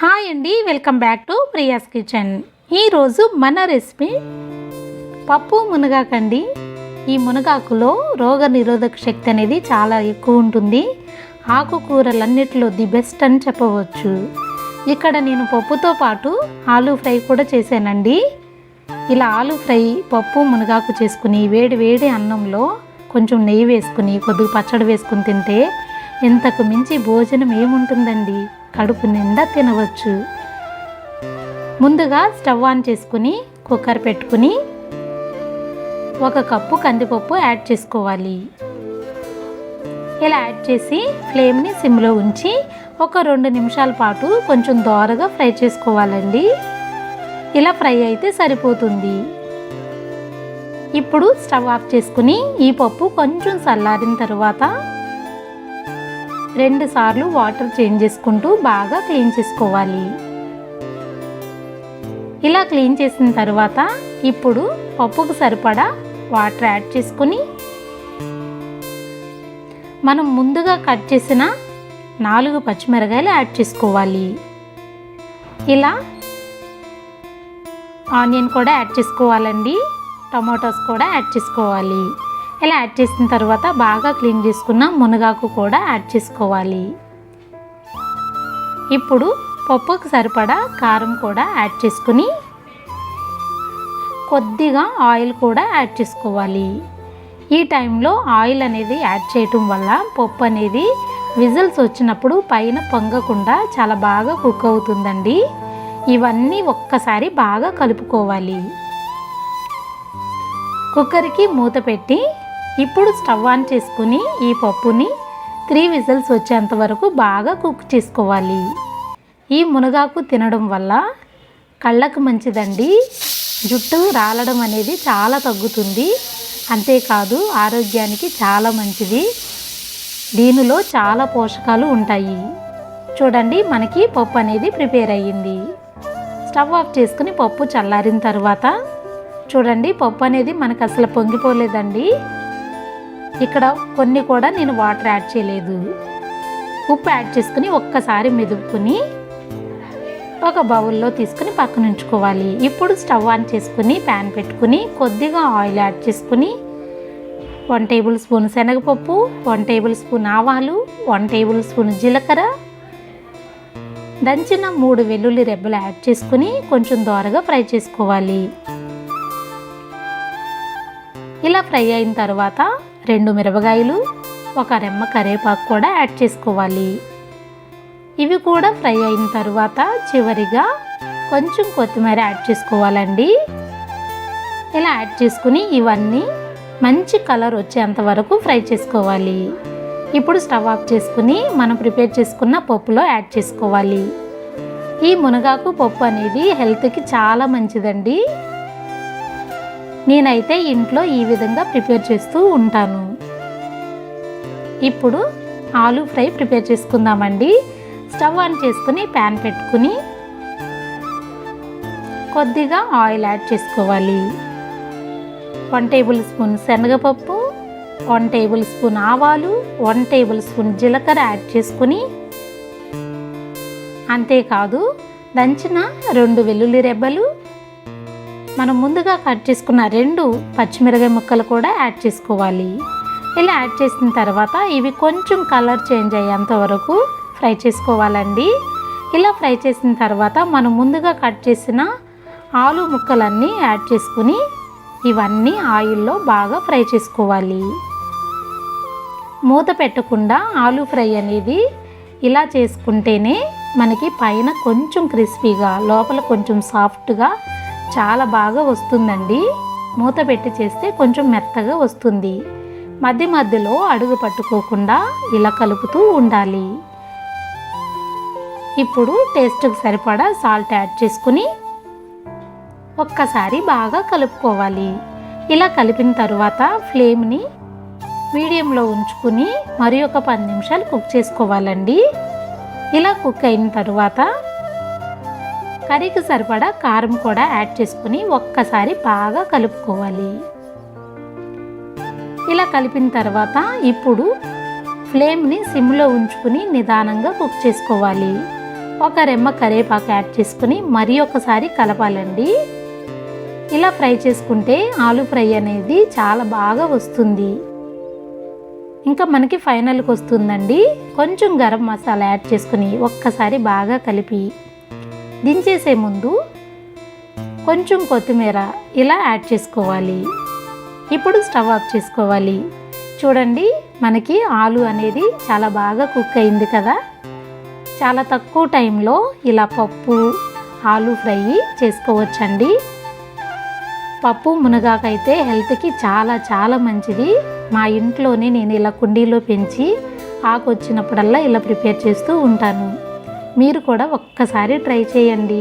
Hi అండి welcome back to Priya's kitchen. ఈరోజు మన రెసిపీ పప్పు మునగాకండి. ఈ మునగాకులో రోగ నిరోధక శక్తి అనేది చాలా ఎక్కువ ఉంటుంది. ఆకుకూరలన్నిటిలో ది బెస్ట్ అని చెప్పవచ్చు. ఇక్కడ నేను పప్పుతో పాటు ఆలూ ఫ్రై కూడా చేశానండి. ఇలా ఆలూ ఫ్రై పప్పు మునగాకు చేసుకుని వేడి వేడి అన్నంలో కొంచెం నెయ్యి వేసుకుని కొద్దిగా పచ్చడి వేసుకుని తింటే ఇంతకు మించి భోజనం ఏముంటుందండి? కడుపు నిండా తినవచ్చు. ముందుగా స్టవ్ ఆన్ చేసుకుని కుక్కర్ పెట్టుకుని ఒక కప్పు కందిపప్పు యాడ్ చేసుకోవాలి. ఇలా యాడ్ చేసి ఫ్లేమ్ని సిమ్లో ఉంచి ఒక రెండు నిమిషాల పాటు కొంచెం దోరగా ఫ్రై చేసుకోవాలండి. ఇలా ఫ్రై అయితే సరిపోతుంది. ఇప్పుడు స్టవ్ ఆఫ్ చేసుకుని ఈ పప్పు కొంచెం చల్లారిన తర్వాత రెండు సార్లు వాటర్ చేంజ్ చేసుకుంటూ బాగా క్లీన్ చేసుకోవాలి. ఇలా క్లీన్ చేసిన తర్వాత ఇప్పుడు పప్పుకు సరిపడా వాటర్ యాడ్ చేసుకుని మనం ముందుగా కట్ చేసిన నాలుగు పచ్చిమిరకాయలు యాడ్ చేసుకోవాలి. ఇలా ఆనియన్ కూడా యాడ్ చేసుకోవాలండి టమాటోస్ కూడా యాడ్ చేసుకోవాలి. ఇలా యాడ్ చేసిన తర్వాత బాగా క్లీన్ చేసుకున్న మునగాకు కూడా యాడ్ చేసుకోవాలి. ఇప్పుడు పప్పుకు సరిపడా కారం కూడా యాడ్ చేసుకుని కొద్దిగా ఆయిల్ కూడా యాడ్ చేసుకోవాలి. ఈ టైంలో ఆయిల్ అనేది యాడ్ చేయటం వల్ల పప్పు అనేది విజిల్స్ వచ్చినప్పుడు పైన పొంగకుండా చాలా బాగా కుక్ అవుతుందండి. ఇవన్నీ ఒక్కసారి బాగా కలుపుకోవాలి. కుక్కర్కి మూత పెట్టి ఇప్పుడు స్టవ్ ఆన్ చేసుకుని ఈ పప్పుని త్రీ విజిల్స్ వచ్చేంత వరకు బాగా కుక్ చేసుకోవాలి. ఈ మునగాకు తినడం వల్ల కళ్ళకు మంచిదండి. జుట్టు రాలడం అనేది చాలా తగ్గుతుంది. అంతేకాదు ఆరోగ్యానికి చాలా మంచిది. దీనిలో చాలా పోషకాలు ఉంటాయి. చూడండి మనకి పప్పు అనేది ప్రిపేర్ అయ్యింది. స్టవ్ ఆఫ్ చేసుకుని పప్పు చల్లారిన తర్వాత చూడండి పప్పు అనేది మనకు అసలు పొంగిపోలేదండి. ఇక్కడ కొన్ని కూడా నేను వాటర్ యాడ్ చేయలేదు. ఉప్పు యాడ్ చేసుకుని ఒక్కసారి మెదుపుకుని ఒక బౌల్లో తీసుకుని పక్కన ఉంచుకోవాలి. ఇప్పుడు స్టవ్ ఆన్ చేసుకుని ప్యాన్ పెట్టుకుని కొద్దిగా ఆయిల్ యాడ్ చేసుకుని వన్ టేబుల్ స్పూన్ శనగపప్పు వన్ టేబుల్ స్పూన్ ఆవాలు వన్ టేబుల్ స్పూన్ జీలకర్ర దంచిన మూడు వెల్లుల్లి రెబ్బలు యాడ్ చేసుకుని కొంచెం దోరగా ఫ్రై చేసుకోవాలి. ఇలా ఫ్రై అయిన తర్వాత రెండు మిరపకాయలు ఒక రెమ్మ కరివేపాకు కూడా యాడ్ చేసుకోవాలి. ఇవి కూడా ఫ్రై అయిన తర్వాత చివరిగా కొంచెం కొత్తిమీర యాడ్ చేసుకోవాలండి. ఇలా యాడ్ చేసుకుని ఇవన్నీ మంచి కలర్ వచ్చేంత వరకు ఫ్రై చేసుకోవాలి. ఇప్పుడు స్టవ్ ఆఫ్ చేసుకుని మనం ప్రిపేర్ చేసుకున్న పప్పులో యాడ్ చేసుకోవాలి. ఈ మునగాకు పప్పు అనేది హెల్త్కి చాలా మంచిదండి. నేనైతే ఇంట్లో ఈ విధంగా ప్రిపేర్ చేస్తూ ఉంటాను. ఇప్పుడు ఆలూ ఫ్రై ప్రిపేర్ చేసుకుందామండి. స్టవ్ ఆన్ చేసుకుని ప్యాన్ పెట్టుకుని కొద్దిగా ఆయిల్ యాడ్ చేసుకోవాలి. వన్ టేబుల్ స్పూన్ శనగపప్పు వన్ టేబుల్ స్పూన్ ఆవాలు వన్ టేబుల్ స్పూన్ జీలకర్ర యాడ్ చేసుకుని అంతేకాదు దంచిన రెండు వెల్లుల్లి రెబ్బలు మనం ముందుగా కట్ చేసుకున్న రెండు పచ్చిమిరకాయ ముక్కలు కూడా యాడ్ చేసుకోవాలి. ఇలా యాడ్ చేసిన తర్వాత ఇవి కొంచెం కలర్ చేంజ్ అయ్యేంత వరకు ఫ్రై చేసుకోవాలండి. ఇలా ఫ్రై చేసిన తర్వాత మనం ముందుగా కట్ చేసిన ఆలు ముక్కలన్నీ యాడ్ చేసుకుని ఇవన్నీ ఆయిల్లో బాగా ఫ్రై చేసుకోవాలి. మూత పెట్టకుండా ఆలు ఫ్రై అనేది ఇలా చేసుకుంటేనే మనకి పైన కొంచెం క్రిస్పీగా లోపల కొంచెం సాఫ్ట్గా చాలా బాగా వస్తుందండి. మూత పెట్టి చేస్తే కొంచెం మెత్తగా వస్తుంది. మధ్య మధ్యలో అడుగు పట్టుకోకుండా ఇలా కలుపుతూ ఉండాలి. ఇప్పుడు టేస్ట్కి సరిపడా సాల్ట్ యాడ్ చేసుకుని ఒక్కసారి బాగా కలుపుకోవాలి. ఇలా కలిపిన తర్వాత ఫ్లేమ్ని మీడియంలో ఉంచుకుని మరి ఒక పది నిమిషాలు కుక్ చేసుకోవాలండి. ఇలా కుక్ అయిన తర్వాత కర్రీకి సరిపడా కారం కూడా యాడ్ చేసుకుని ఒక్కసారి బాగా కలుపుకోవాలి. ఇలా కలిపిన తర్వాత ఇప్పుడు ఫ్లేమ్ని సిమ్లో ఉంచుకుని నిదానంగా కుక్ చేసుకోవాలి. ఒక రెమ్మ కరివేపాకు యాడ్ చేసుకుని మరి ఒకసారి కలపాలండి. ఇలా ఫ్రై చేసుకుంటే ఆలు ఫ్రై అనేది చాలా బాగా వస్తుంది. ఇంకా మనకి ఫైనల్కి వస్తుందండి. కొంచెం గరం మసాలా యాడ్ చేసుకుని ఒక్కసారి బాగా కలిపి దించేసే ముందు కొంచెం కొత్తిమీర ఇలా యాడ్ చేసుకోవాలి. ఇప్పుడు స్టవ్ ఆఫ్ చేసుకోవాలి. చూడండి మనకి ఆలు అనేది చాలా బాగా కుక్ అయింది కదా. చాలా తక్కువ టైంలో ఇలా పప్పు ఆలు ఫ్రై చేసుకోవచ్చండి. పప్పు మునగాకైతే హెల్త్కి చాలా చాలా మంచిది. మా ఇంట్లోనే నేను ఇలా కుండీలో పెంచి ఆకు వచ్చినప్పుడల్లా ఇలా ప్రిపేర్ చేస్తూ ఉంటాను. మీరు కూడా ఒక్కసారి ట్రై చేయండి.